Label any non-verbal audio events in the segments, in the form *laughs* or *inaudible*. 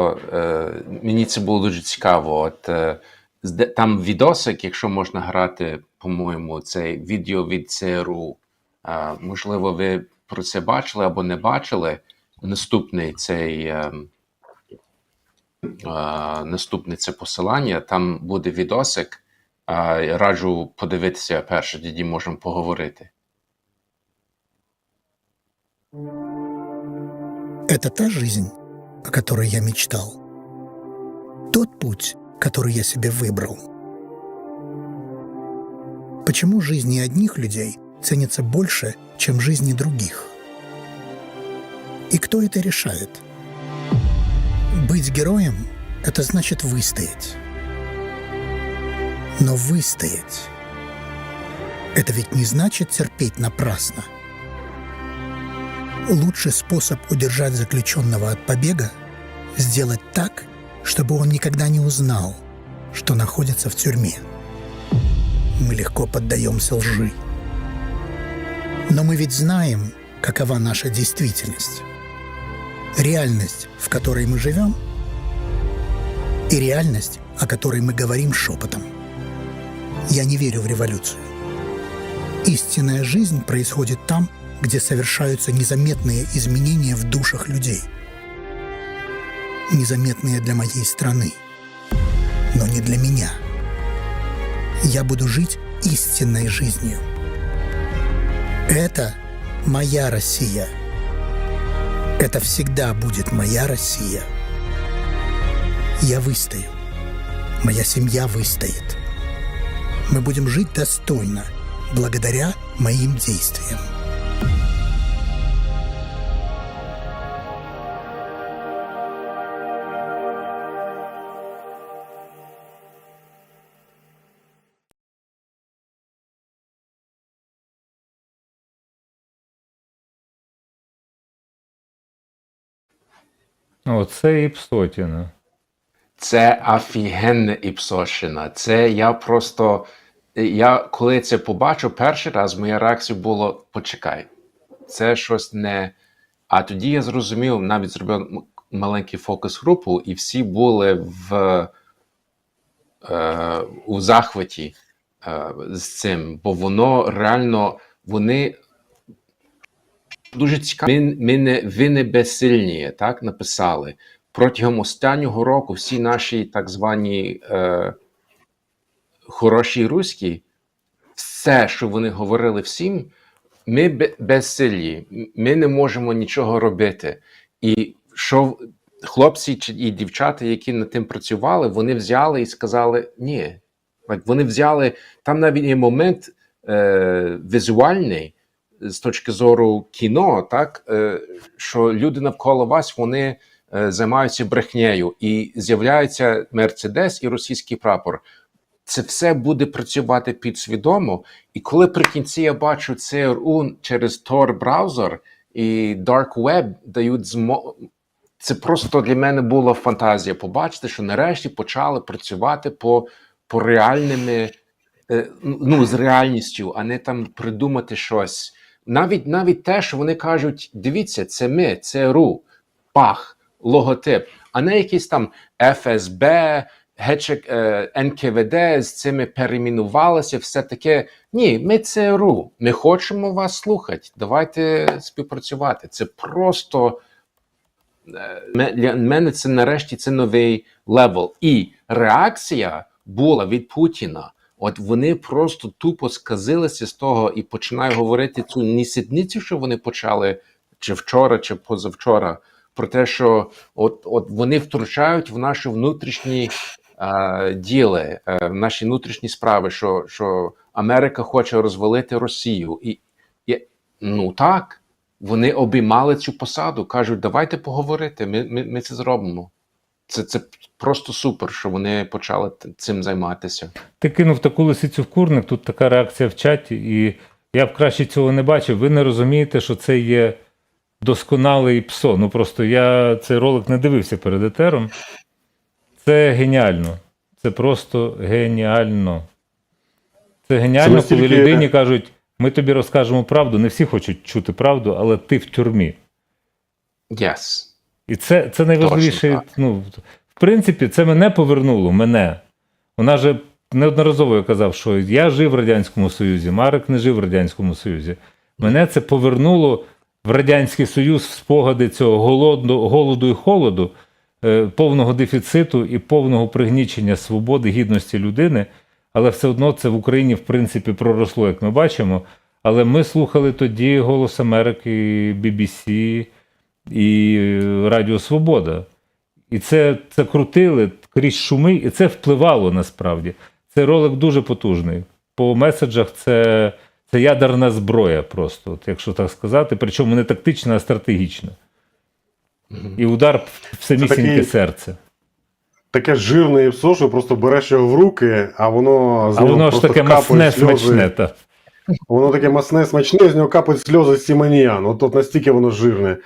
е, мені це було дуже цікаво. От е, там відосик, якщо можна грати, по-моєму, цей відео від ЦРУ. Можливо, ви про це бачили або не бачили. Наступний цей. Е, наступне це посилання. Там буде відосик. Раджу подивитися перше, тоді можемо поговорити. Это та жизнь, о которой я мечтал. Тот путь, который я себе выбрал. Почему жизни одних людей ценятся больше, чем жизни других? И кто это решает? Быть героем – это значит выстоять. Но выстоять – это ведь не значит терпеть напрасно – лучший способ удержать заключенного от побега – сделать так, чтобы он никогда не узнал, что находится в тюрьме. Мы легко поддаемся лжи. Но мы ведь знаем, какова наша действительность. Реальность, в которой мы живем, и реальность, о которой мы говорим шепотом. Я не верю в революцию. Истинная жизнь происходит там, где совершаются незаметные изменения в душах людей. Незаметные для моей страны, но не для меня. Я буду жить истинной жизнью. Это моя Россия. Это всегда будет моя Россия. Я выстою. Моя семья выстоит. Мы будем жить достойно, благодаря моим действиям. О, це і. Це офігенна іпсощина. Це я просто. Я коли це побачив перший раз, моя реакція була: почекай, це щось не. А тоді я зрозумів, навіть зробив маленький фокус-групу, і всі були в, е, у захваті е, з цим, бо воно реально вони дуже цікаво. Ми, ми не, ви не безсильні, так написали. Протягом останнього року всі наші так звані е, хороші руські, все, що вони говорили всім, ми бе- безсилі, ми не можемо нічого робити. І що хлопці і дівчата, які над тим працювали, вони взяли і сказали: ні. Вони взяли там навіть є момент е, візуальний з точки зору кіно, так е, що люди навколо вас вони е, займаються брехнею, і з'являється Мерседес і російський прапор. Це все буде працювати підсвідомо. І коли при кінці я бачу ЦРУ через Tor браузер і Dark Web дають змо... Це просто для мене була фантазія побачити, що нарешті почали працювати по, по реальними, е, ну, з реальністю, а не там придумати щось. Навіть навіть те, що вони кажуть: дивіться, це ми, ЦРУ, пах, логотип, а не якийсь там ФСБ, гечек, НКВД з цими перейменувалися, все таке. Ні, ми ЦРУ, ми хочемо вас слухати. Давайте співпрацювати. Це просто е, для мене це нарешті це новий левел. І реакція була від Путіна. От вони просто тупо сказилися з того і починають говорити цю нісідницю, що вони почали чи вчора, чи позавчора, про те, що от, от вони втручають в наші внутрішні е, діли, е, в наші внутрішні справи, що, що Америка хоче розвалити Росію. І, і ну так, вони обіймали цю посаду, кажуть, давайте поговорити, ми, ми, ми це зробимо. Це, це просто супер, що вони почали цим займатися. Ти кинув таку лисицю в курник, тут така реакція в чаті, і я б краще цього не бачив. Ви не розумієте, що це є досконалий псо. Ну просто я цей ролик не дивився перед етером. Це геніально. Це просто геніально. Це геніально, Це коли людині кажуть, ми тобі розкажемо правду. Не всі хочуть чути правду, але ти в тюрмі. Yes. І це, це найважливіше. Ну, в принципі, це мене повернуло. Мене. Вона же неодноразово я казав, що я жив в Радянському Союзі, Марик не жив в Радянському Союзі. Мене це повернуло в Радянський Союз в спогади цього голоду, голоду і холоду, е, повного дефіциту і повного пригнічення свободи, гідності людини. Але все одно це в Україні, в принципі, проросло, як ми бачимо. Але ми слухали тоді Голос Америки, BBC і Радіо Свобода. І це, це крутили крізь шуми, і це впливало насправді. Цей ролик дуже потужний. По меседжах це, це ядерна зброя, просто, от, якщо так сказати. Причому не тактична, а стратегічна. І удар в самісіньке такий- серце. Таке жирне іпсо, що просто береш його в руки, а воно з А нього воно ж таке масне, сльози. смачне. Та. Воно таке масне, смачне, з нього капають сльози Сімоніян. От, от настільки воно жирне.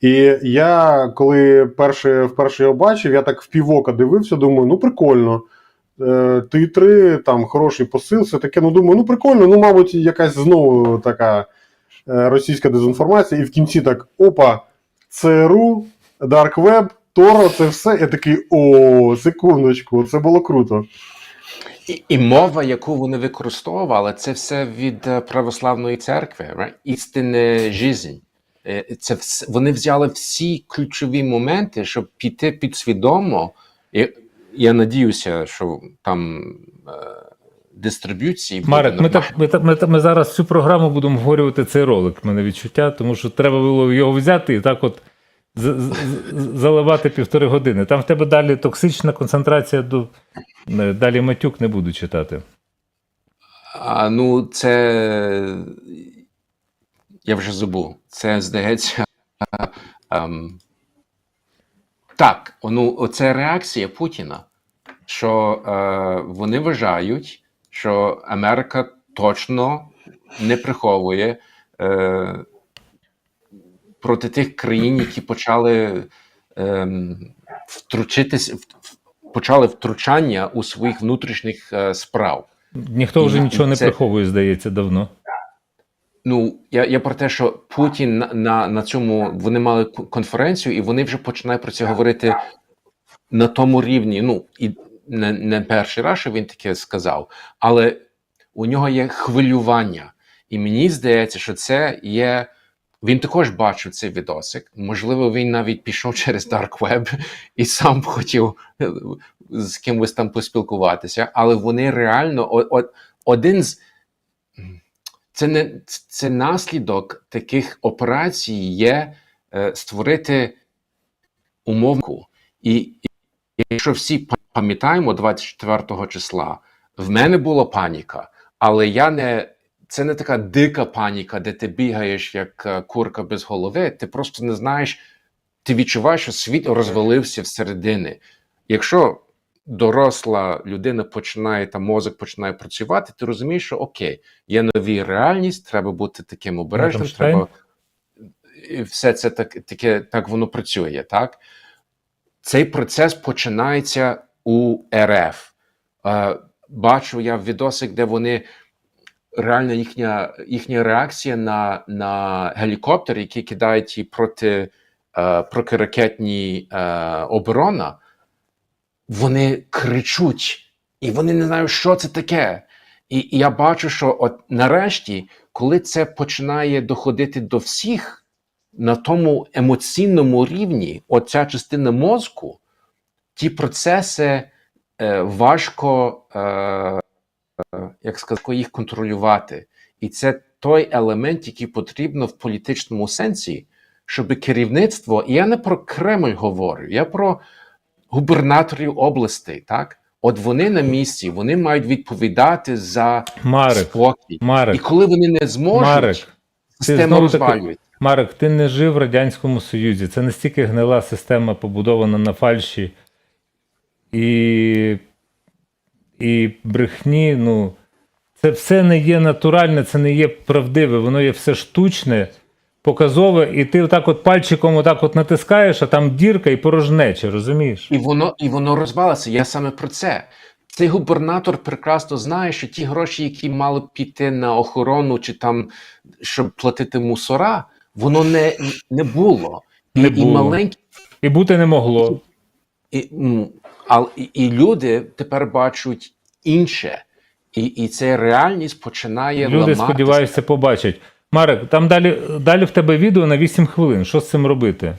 І я, коли перше, вперше його бачив, я так в півока дивився, думаю, ну прикольно. Е, Титри, там хороший посил, все таке. Ну думаю, ну прикольно, ну, мабуть, якась знову така е, російська дезінформація. І в кінці так: опа, ЦРУ, Dark Web, Торо, це все. Я такий, о, секундочку, це було круто. І, і мова, яку вони використовували, це все від е, православної церкви, right? істинне жизнь. Е, Це вс- вони взяли всі ключові моменти, щоб піти підсвідомо. І, я надіюся, що там е, дистриб'юції Марик, ми, так, ми, так- ми, так- ми зараз всю програму будемо обговорювати цей ролик, мене відчуття, тому що треба було його взяти і так от з- з- з- заливати півтори години. Там в тебе далі токсична концентрація до. Далі матюк не буду читати. А, ну, це. Я вже забув. Це, здається. *laughs* ем, так, ну, оце реакція Путіна, що е, вони вважають, що Америка точно не приховує е, проти тих країн, які почали втручитись, в- почали втручання у своїх внутрішніх е, справ. Ніхто вже І- нічого і не приховує, здається, давно. Ну, я, я про те, що Путін на, на, на цьому вони мали конференцію, і вони вже починають про це говорити на тому рівні. Ну, і не, не перший раз, що він таке сказав, але у нього є хвилювання. І мені здається, що це є. Він також бачив цей відосик. Можливо, він навіть пішов через Dark Web і сам хотів е, з кимось там поспілкуватися, але вони реально о- о- один з це не це наслідок таких операцій є е, створити умовку. І, якщо всі пам'ятаємо 24 числа, в мене була паніка, але я не. Це не така дика паніка, де ти бігаєш як е, курка без голови. Ти просто не знаєш, ти відчуваєш, що світ розвалився всередини. Якщо доросла людина починає там мозок починає працювати, ти розумієш, що окей, є нові реальність, треба бути таким обережним. Рамштайн? Треба і все це так, таке, так воно працює. Так цей процес починається у РФ. Е, бачу я відосик, де вони реально їхня, їхня реакція на, на гелікоптер, який кидають ті проти, е, протиракетні е, оборона, вони кричуть, і вони не знають, що це таке. І, і я бачу, що от нарешті, коли це починає доходити до всіх на тому емоційному рівні, оця частина мозку, ті процеси е, важко, е, як сказати, їх контролювати. І це той елемент, який потрібно в політичному сенсі, щоб керівництво, і я не про Кремль говорю, я про губернаторів областей, так? От вони на місці, вони мають відповідати за Марик, спокій. І коли вони не зможуть, Марик, система розвалюється. Марик, ти не жив в Радянському Союзі. Це настільки гнила система, побудована на фальші і, і брехні. Ну, це все не є натуральне, це не є правдиве, воно є все штучне, показове, і ти отак от пальчиком отак от натискаєш, а там дірка і порожнеча, розумієш? І воно і воно розвалиться. Я саме про це. Цей губернатор прекрасно знає, що ті гроші, які мали піти на охорону чи там щоб платити мусора, воно не, не було. І, Не і було. маленькі І бути не могло. І, а, і, і люди тепер бачать інше. І, і ця реальність починає Люди, ламатися. сподіваюся, побачать. Марек, там далі, далі в тебе відео на 8 хвилин. Що з цим робити?